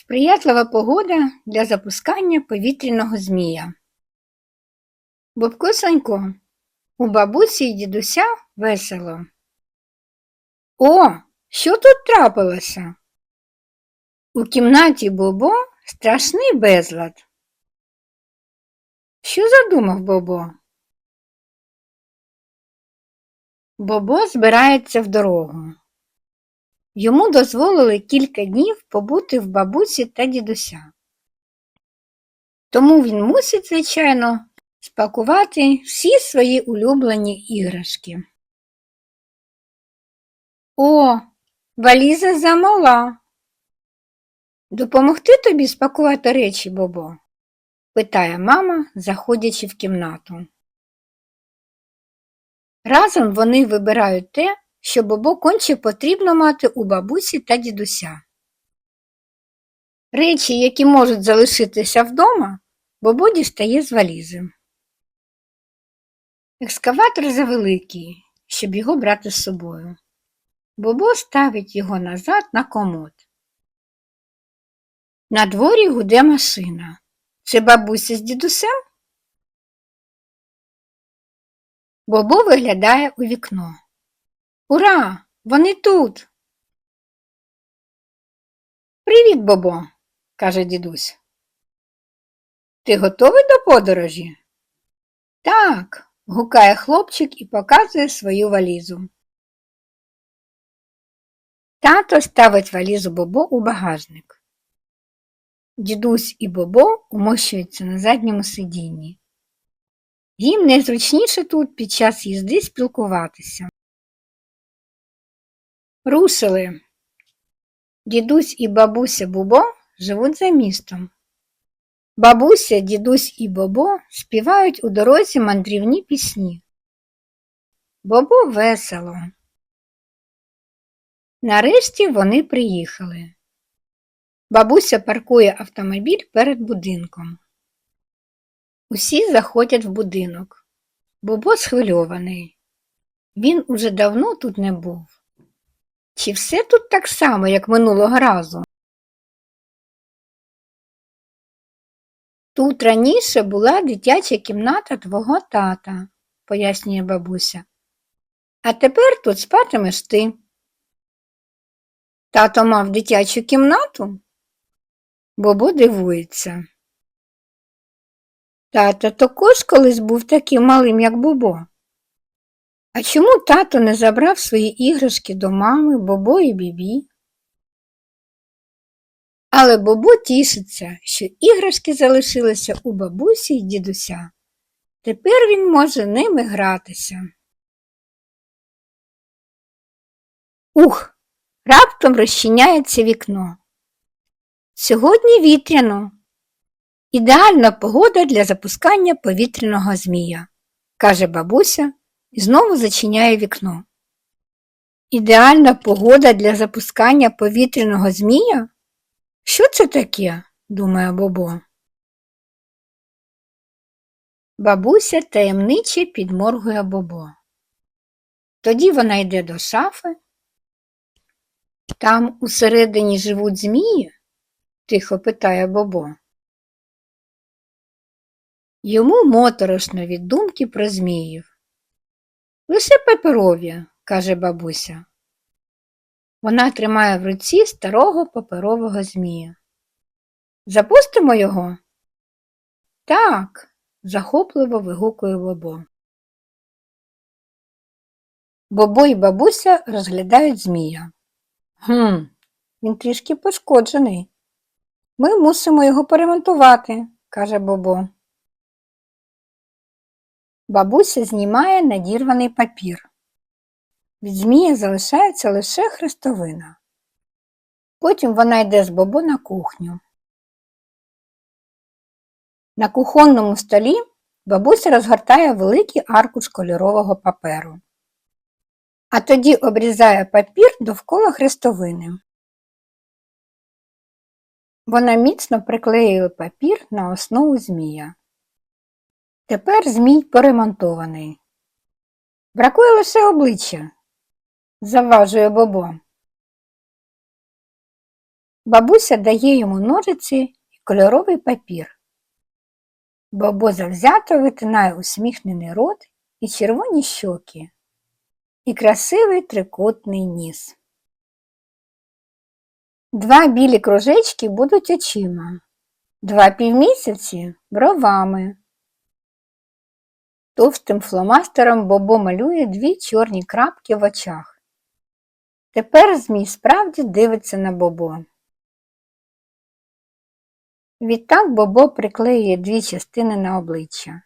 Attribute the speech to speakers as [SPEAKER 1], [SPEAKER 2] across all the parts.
[SPEAKER 1] Сприятлива погода для запускання повітряного змія. Бобко Санько. У бабусі й дідуся весело. О, що тут трапилося? У кімнаті Бобо страшний безлад. Що задумав Бобо? Бобо збирається в дорогу. Йому дозволили кілька днів побути в бабусі та дідуся. Тому він мусить, звичайно, спакувати всі свої улюблені іграшки. О, валіза замала. Допомогти тобі спакувати речі, Бобо? питає мама, заходячи в кімнату. Разом вони вибирають те, що Бобо конче потрібно мати у бабусі та дідуся. Речі, які можуть залишитися вдома, Бобо дістає з валізи. Екскаватор завеликий, щоб його брати з собою. Бобо ставить його назад на комод. На дворі гуде машина. Це бабуся з дідусем? Бобо виглядає у вікно. Ура! Вони тут. Привіт, Бобо, каже дідусь. Ти готовий до подорожі? Так, гукає хлопчик і показує свою валізу. Тато ставить валізу Бобо у багажник. Дідусь і Бобо умощуються на задньому сидінні. Їм найзручніше тут під час їзди спілкуватися. Рушили. Дідусь і бабуся Бобо живуть за містом. Бабуся, дідусь і Бобо співають у дорозі мандрівні пісні. Бобо весело. Нарешті вони приїхали. Бабуся паркує автомобіль перед будинком. Усі заходять в будинок. Бобо схвильований. Він уже давно тут не був. Чи все тут так само, як минулого разу? Тут раніше була дитяча кімната твого тата, пояснює бабуся. А тепер тут спатимеш ти. Тато мав дитячу кімнату? Бобо дивується. Тато також колись був таким малим, як Бобо. А чому тато не забрав свої іграшки до мами, Бобо і Бібі? Але Бобо тішиться, що іграшки залишилися у бабусі й дідуся. Тепер він може ними гратися. Ух, раптом розчиняється вікно. Сьогодні вітряно. Ідеальна погода для запускання повітряного змія, каже бабуся і знову зачиняє вікно. Ідеальна погода для запускання повітряного змія? Що це таке? думає Бобо. Бабуся таємниче підморгує Бобо. Тоді вона йде до шафи. Там усередині живуть змії? тихо питає Бобо. Йому моторошно від думки про зміїв. Лише паперові, каже бабуся. Вона тримає в руці старого паперового змія. Запустимо його? Так, захопливо вигукує Бобо. Бобо і бабуся розглядають змія. Гм, він трішки пошкоджений. Ми мусимо його поремонтувати, каже Бобо. Бабуся знімає надірваний папір. Від змія залишається лише хрестовина. Потім вона йде з Бобо на кухню. На кухонному столі бабуся розгортає великий аркуш кольорового паперу, а тоді обрізає папір довкола хрестовини. Вона міцно приклеїла папір на основу змія. Тепер змій поремонтований. Бракує лише обличчя, заважує Бобо. Бабуся дає йому ножиці і кольоровий папір. Бобо завзято витинає усміхнений рот і червоні щоки, і красивий трикутний ніс. Два білі кружечки будуть очима, два півмісяці бровами. Товстим фломастером Бобо малює дві чорні крапки в очах. Тепер Змій справді дивиться на Бобо. Відтак Бобо приклеює дві частини на обличчя.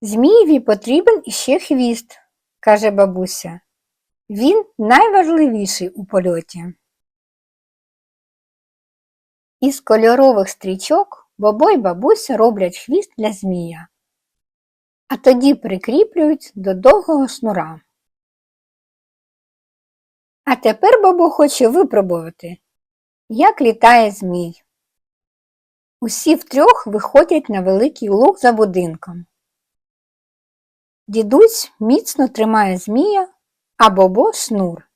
[SPEAKER 1] Змієві потрібен іще хвіст, каже бабуся. Він найважливіший у польоті. Із кольорових стрічок Бобо й бабуся роблять хвіст для змія, а тоді прикріплюють до довгого шнура. А тепер Бобо хоче випробувати, як літає змій. Усі втрьох виходять на великий луг за будинком. Дідусь міцно тримає змія, а Бобо шнур.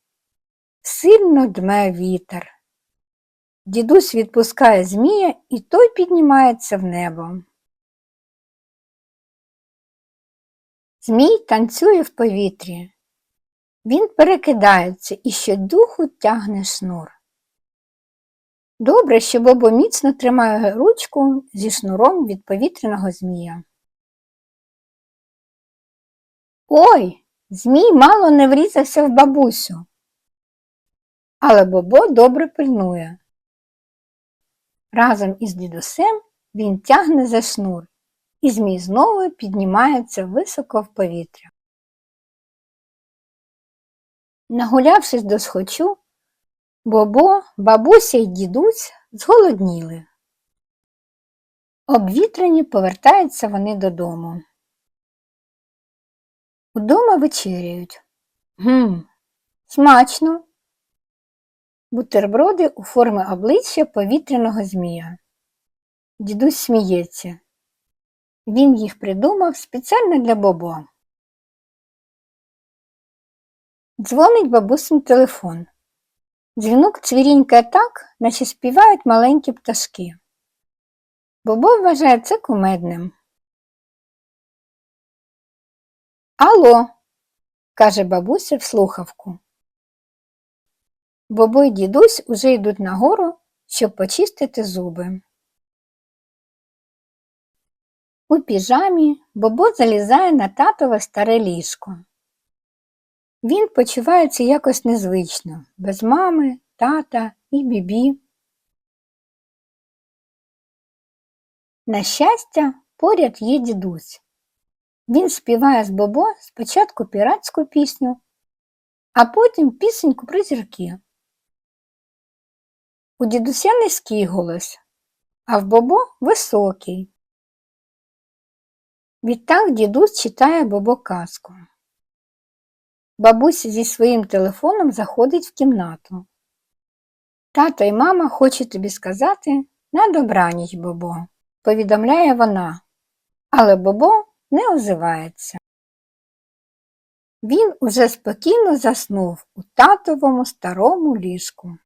[SPEAKER 1] Сильно дме вітер. Дідусь відпускає змія, і той піднімається в небо. Змій танцює в повітрі. Він перекидається і щодуху тягне шнур. Добре, що Бобо міцно тримає ручку зі шнуром від повітряного змія. Ой, змій мало не врізався в бабусю. Але Бобо добре пильнує. Разом із дідусем він тягне за шнур, і змій знову піднімається високо в повітря. Нагулявшись до схочу, Бобо, бабуся й дідусь зголодніли. Обвітрені повертаються вони додому. Удома вечеряють. Гм, смачно. Бутерброди у формі обличчя повітряного змія. Дідусь сміється. Він їх придумав спеціально для Бобо. Дзвонить бабусин телефон. Дзвінок цвірінькає так, наче співають маленькі пташки. Бобо вважає це кумедним. Алло, каже бабуся в слухавку. Бобо й дідусь уже йдуть нагору, щоб почистити зуби. У піжамі Бобо залізає на татове старе ліжко. Він почувається якось незвично, без мами, тата і бібі. На щастя, поряд є дідусь. Він співає з Бобо спочатку піратську пісню, а потім пісеньку про зірки. У дідуся низький голос, а в Бобо високий. Відтак дідусь читає Бобо казку. Бабуся зі своїм телефоном заходить в кімнату. Тато і мама хочуть тобі сказати на добраніч, Бобо, повідомляє вона, але Бобо не озивається. Він уже спокійно заснув у татовому старому ліжку.